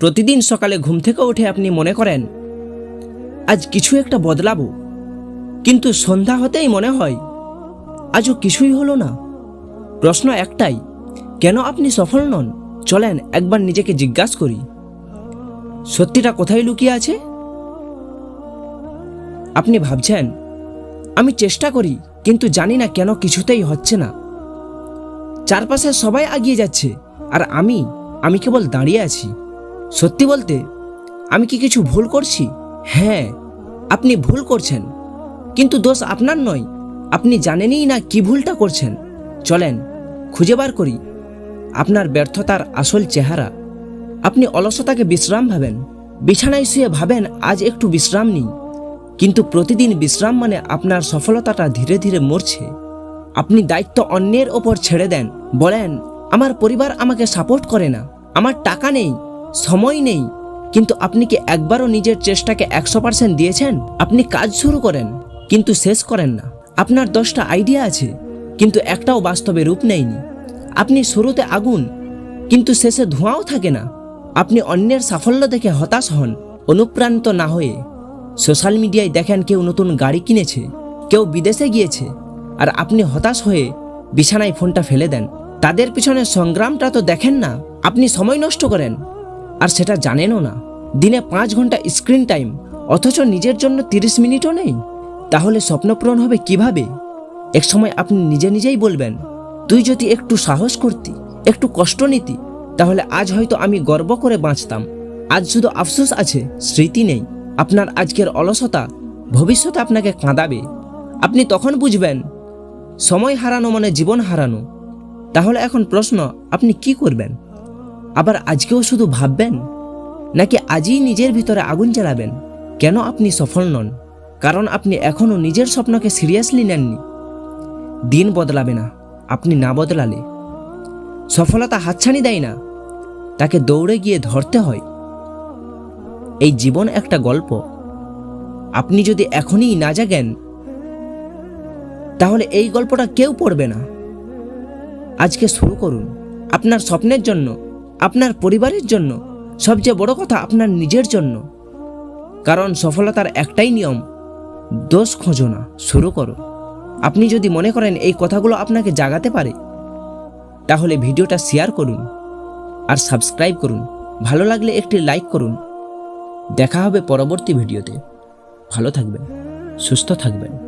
প্রতিদিন সকালে ঘুম থেকে উঠে আপনি মনে করেন, আজ কিছু একটা বদলাবো। কিন্তু সন্ধ্যা হতেই মনে হয়, আজও কিছুই হলো না। প্রশ্ন একটাই, কেন আপনি সফল নন? চলেন একবার নিজেকে জিজ্ঞাসা করি। সত্যিটা কোথায় লুকিয়ে আছে? আপনি ভাবছেন, আমি চেষ্টা করি, কিন্তু জানি না কেন কিছুতেই হচ্ছে না। চারপাশে সবাই এগিয়ে যাচ্ছে, আর আমি আমি কেবল দাঁড়িয়ে আছি। সত্যি বলতে, আমি কি কিছু ভুল করছি? হ্যাঁ আপনি ভুল করছেন। কিন্তু দোষ আপনার নয়, আপনি জানেনই না কি ভুলটা করছেন। চলেন, খুঁজে বার করি। আপনার ব্যর্থতার আসল চেহারা। আপনি অলসতাকে বিশ্রাম ভাবেন। বিছানায় শুয়ে ভাবেন, আজ একটু বিশ্রাম নিই। কিন্তু প্রতিদিন বিশ্রাম মানে আপনার সফলতাটা ধীরে ধীরে মরছে। আপনি দায়িত্ব অন্যের ওপর ছেড়ে দেন। বলেন, আমার পরিবার আমাকে সাপোর্ট করে না। আমার টাকা নেই। সময় নেই। কিন্তু আপনি কি একবারও নিজের চেষ্টাকে একশো পার্সেন্ট দিয়েছেন? আপনি কাজ শুরু করেন, কিন্তু শেষ করেন না। আপনার দশটা আইডিয়া আছে, কিন্তু একটাও বাস্তবে রূপ নেয়নি। আপনি শুরুতে আগুন, কিন্তু শেষে ধোঁয়াও থাকে না। আপনি অন্যের সাফল্য দেখে হতাশ হন, অনুপ্রাণিত না হয়ে। সোশ্যাল মিডিয়ায় দেখেন কেউ নতুন গাড়ি কিনেছে, কেউ বিদেশে গিয়েছে, আর আপনি হতাশ হয়ে বিছানায় ফোনটা ফেলে দেন। তাদের পিছনে সংগ্রামটা তো দেখেন না। আপনি সময় নষ্ট করেন। আর সেটা জানেনও না। দিনে পাঁচ ঘণ্টা স্ক্রিন টাইম, অথচ নিজের জন্য তিরিশ মিনিটও নেই। তাহলে স্বপ্ন পূরণ হবে কীভাবে? এক সময় আপনি নিজে নিজেই বলবেন, তুই যদি একটু সাহস করতি, একটু কষ্ট নিতি, তাহলে আজ হয়তো আমি গর্ব করে বাঁচতাম। আজ শুধু আফসোস আছে, স্মৃতি নেই। আপনার আজকের অলসতা ভবিষ্যতে আপনাকে কাঁদাবে। আপনি তখন বুঝবেন, সময় হারানো মানে জীবন হারানো। তাহলে এখন প্রশ্ন, আপনি কি করবেন? আবার আজকেও শুধু ভাববেন? নাকি আজই নিজের ভিতরে আগুন জ্বালাবেন? কেন আপনি সফল নন? কারণ আপনি এখনও নিজের স্বপ্নকে সিরিয়াসলি নেননি। দিন বদলাবে না, আপনি না বদলালে। সফলতা হাতছানি দেয় না, তাকে দৌড়ে গিয়ে ধরতে হয়। এই জীবন একটা গল্প। আপনি যদি এখনই না জাগেন, তাহলে এই গল্পটা কেউ পড়বে না। আজকে শুরু করুন, আপনার স্বপ্নের জন্য। আপনার পরিবারের জন্য। সবচেয়ে বড় কথা আপনার নিজের জন্য। কারণ সফলতার একটাই নিয়ম, দোষ খোঁজো না, শুরু করো। আপনি যদি মনে করেন এই কথাগুলো আপনাকে জাগাতে পারে, তাহলে ভিডিওটা শেয়ার করুন আর সাবস্ক্রাইব করুন। ভালো লাগলে একটি লাইক করুন। দেখা হবে পরবর্তী ভিডিওতে। ভালো থাকবেন, সুস্থ থাকবেন।